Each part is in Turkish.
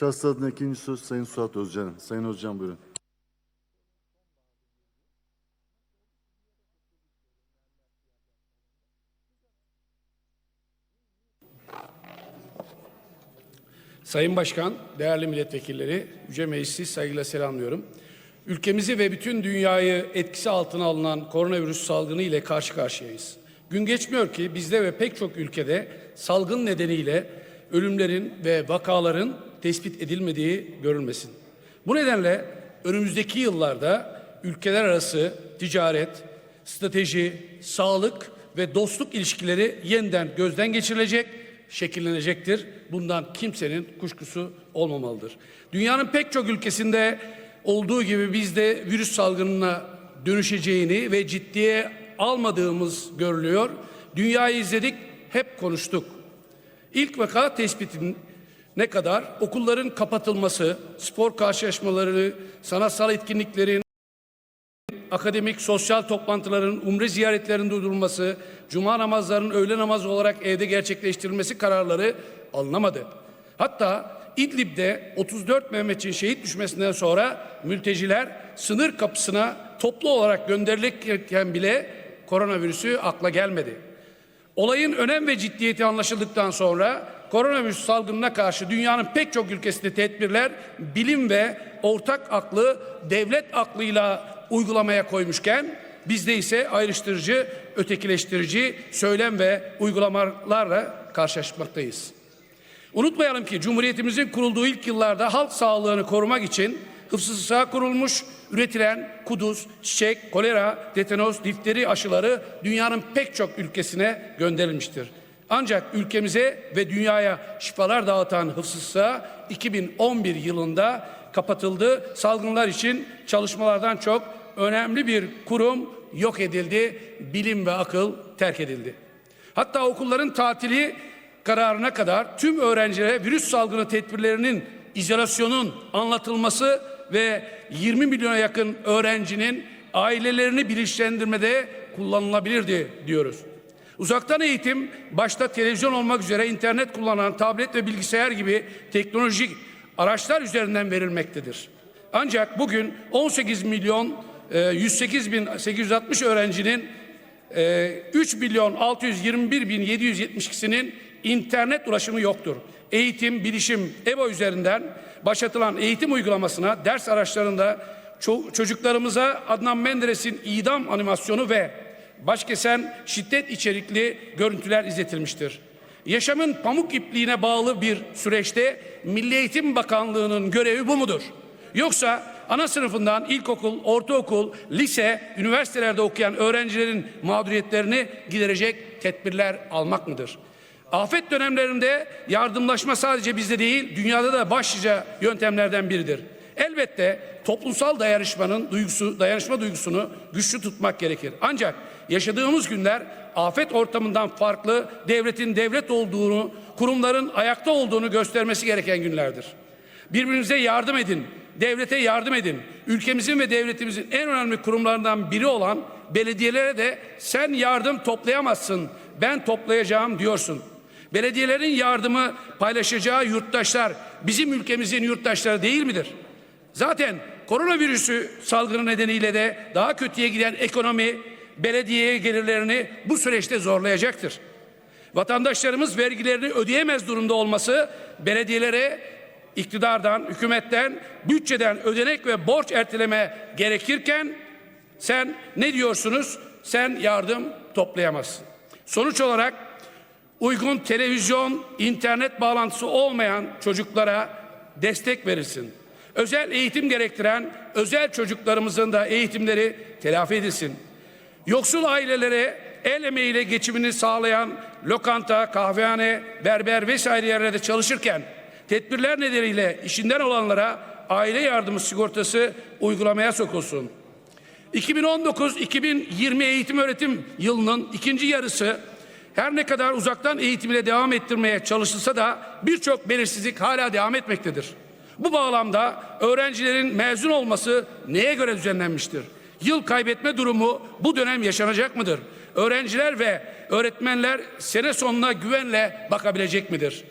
Şahsı adına ikinci söz Sayın Suat Özcan. Sayın Özcan buyurun. Sayın Başkan, değerli milletvekilleri, Yüce Meclisi saygıyla selamlıyorum. Ülkemizi ve bütün dünyayı etkisi altına alınan koronavirüs salgını ile karşı karşıyayız. Gün geçmiyor ki bizde ve pek çok ülkede salgın nedeniyle ölümlerin ve vakaların tespit edilmediği görülmesin. Bu nedenle önümüzdeki yıllarda ülkeler arası ticaret, strateji, sağlık ve dostluk ilişkileri yeniden gözden geçirilecek, şekillenecektir. Bundan kimsenin kuşkusu olmamalıdır. Dünyanın pek çok ülkesinde olduğu gibi biz de virüs salgınına dönüşeceğini ve ciddiye almadığımız görülüyor. Dünyayı izledik, hep konuştuk. İlk vaka tespitin ne kadar okulların kapatılması, spor karşılaşmaları, sanatsal etkinliklerin akademik, sosyal toplantıların, umre ziyaretlerinin durdurulması, cuma namazlarının öğle namazı olarak evde gerçekleştirilmesi kararları alınamadı. Hatta İdlib'de 34 Mehmetçiğin şehit düşmesinden sonra mülteciler sınır kapısına toplu olarak gönderilirken bile koronavirüsü akla gelmedi. Olayın önem ve ciddiyeti anlaşıldıktan sonra koronavirüs salgınına karşı dünyanın pek çok ülkesinde tedbirler bilim ve ortak aklı devlet aklıyla uygulamaya koymuşken bizde ise ayrıştırıcı, ötekileştirici söylem ve uygulamalarla karşılaşmaktayız. Unutmayalım ki Cumhuriyetimizin kurulduğu ilk yıllarda halk sağlığını korumak için hıfzı sığa kurulmuş, üretilen kuduz, çiçek, kolera, tetanos, difteri aşıları dünyanın pek çok ülkesine gönderilmiştir. Ancak ülkemize ve dünyaya şifalar dağıtan hıfzı sığa 2011 yılında kapatıldı. Salgınlar için çalışmalardan çok önemli bir kurum yok edildi. Bilim ve akıl terk edildi. Hatta okulların tatili kararına kadar tüm öğrencilere virüs salgını tedbirlerinin izolasyonun anlatılması ve 20 milyona yakın öğrencinin ailelerini bilinçlendirmede kullanılabilirdi diyoruz. Uzaktan eğitim başta televizyon olmak üzere internet kullanan tablet ve bilgisayar gibi teknolojik araçlar üzerinden verilmektedir. Ancak bugün 18 milyon e, 108 bin 860 öğrencinin e, 3 milyon 621 bin 772'sinin internet ulaşımı yoktur. Eğitim, bilişim, EBO üzerinden başlatılan eğitim uygulamasına ders araçlarında ço- çocuklarımıza Adnan Menderes'in idam animasyonu ve başkesen şiddet içerikli görüntüler izletilmiştir. Yaşamın pamuk ipliğine bağlı bir süreçte Milli Eğitim Bakanlığı'nın görevi bu mudur? Yoksa ana sınıfından ilkokul, ortaokul, lise, üniversitelerde okuyan öğrencilerin mağduriyetlerini giderecek tedbirler almak mıdır? Afet dönemlerinde yardımlaşma sadece bizde değil, dünyada da başlıca yöntemlerden biridir. Elbette toplumsal dayanışmanın duygusu, dayanışma duygusunu güçlü tutmak gerekir. Ancak yaşadığımız günler afet ortamından farklı, devletin devlet olduğunu, kurumların ayakta olduğunu göstermesi gereken günlerdir. Birbirinize yardım edin, devlete yardım edin. Ülkemizin ve devletimizin en önemli kurumlarından biri olan belediyelere de sen yardım toplayamazsın, ben toplayacağım diyorsun. Belediyelerin yardımı paylaşacağı yurttaşlar bizim ülkemizin yurttaşları değil midir? Zaten koronavirüsü salgını nedeniyle de daha kötüye giden ekonomi belediyeye gelirlerini bu süreçte zorlayacaktır. Vatandaşlarımız vergilerini ödeyemez durumda olması belediyelere iktidardan, hükümetten, bütçeden ödenek ve borç erteleme gerekirken sen ne diyorsunuz? Sen yardım toplayamazsın. Sonuç olarak uygun televizyon, internet bağlantısı olmayan çocuklara destek verilsin. Özel eğitim gerektiren özel çocuklarımızın da eğitimleri telafi edilsin. Yoksul ailelere el emeğiyle geçimini sağlayan lokanta, kahvehane, berber vesaire yerlerde çalışırken tedbirler nedeniyle işinden olanlara aile yardımı sigortası uygulamaya sokulsun. 2019-2020 eğitim öğretim yılının ikinci yarısı her ne kadar uzaktan eğitimle devam ettirmeye çalışılsa da birçok belirsizlik hala devam etmektedir. Bu bağlamda öğrencilerin mezun olması neye göre düzenlenmiştir? Yıl kaybetme durumu bu dönem yaşanacak mıdır? Öğrenciler ve öğretmenler sene sonuna güvenle bakabilecek midir?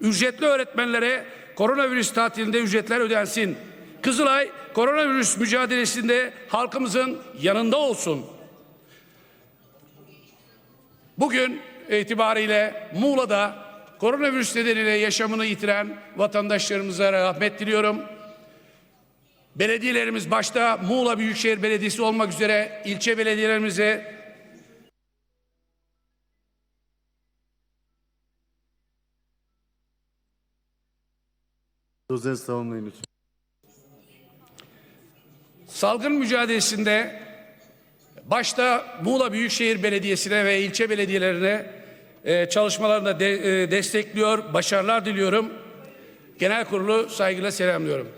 Ücretli öğretmenlere koronavirüs tatilinde ücretler ödensin. Kızılay koronavirüs mücadelesinde halkımızın yanında olsun. Bugün itibariyle Muğla'da koronavirüs nedeniyle yaşamını yitiren vatandaşlarımıza rahmet diliyorum. Belediyelerimiz başta Muğla Büyükşehir Belediyesi olmak üzere ilçe belediyelerimize Sözlerinizi tamamlayın lütfen. salgın mücadelesinde başta Muğla Büyükşehir Belediyesi'ne ve ilçe belediyelerine e, çalışmalarında de- e, destekliyor, başarılar diliyorum. Genel kurulu saygıyla selamlıyorum.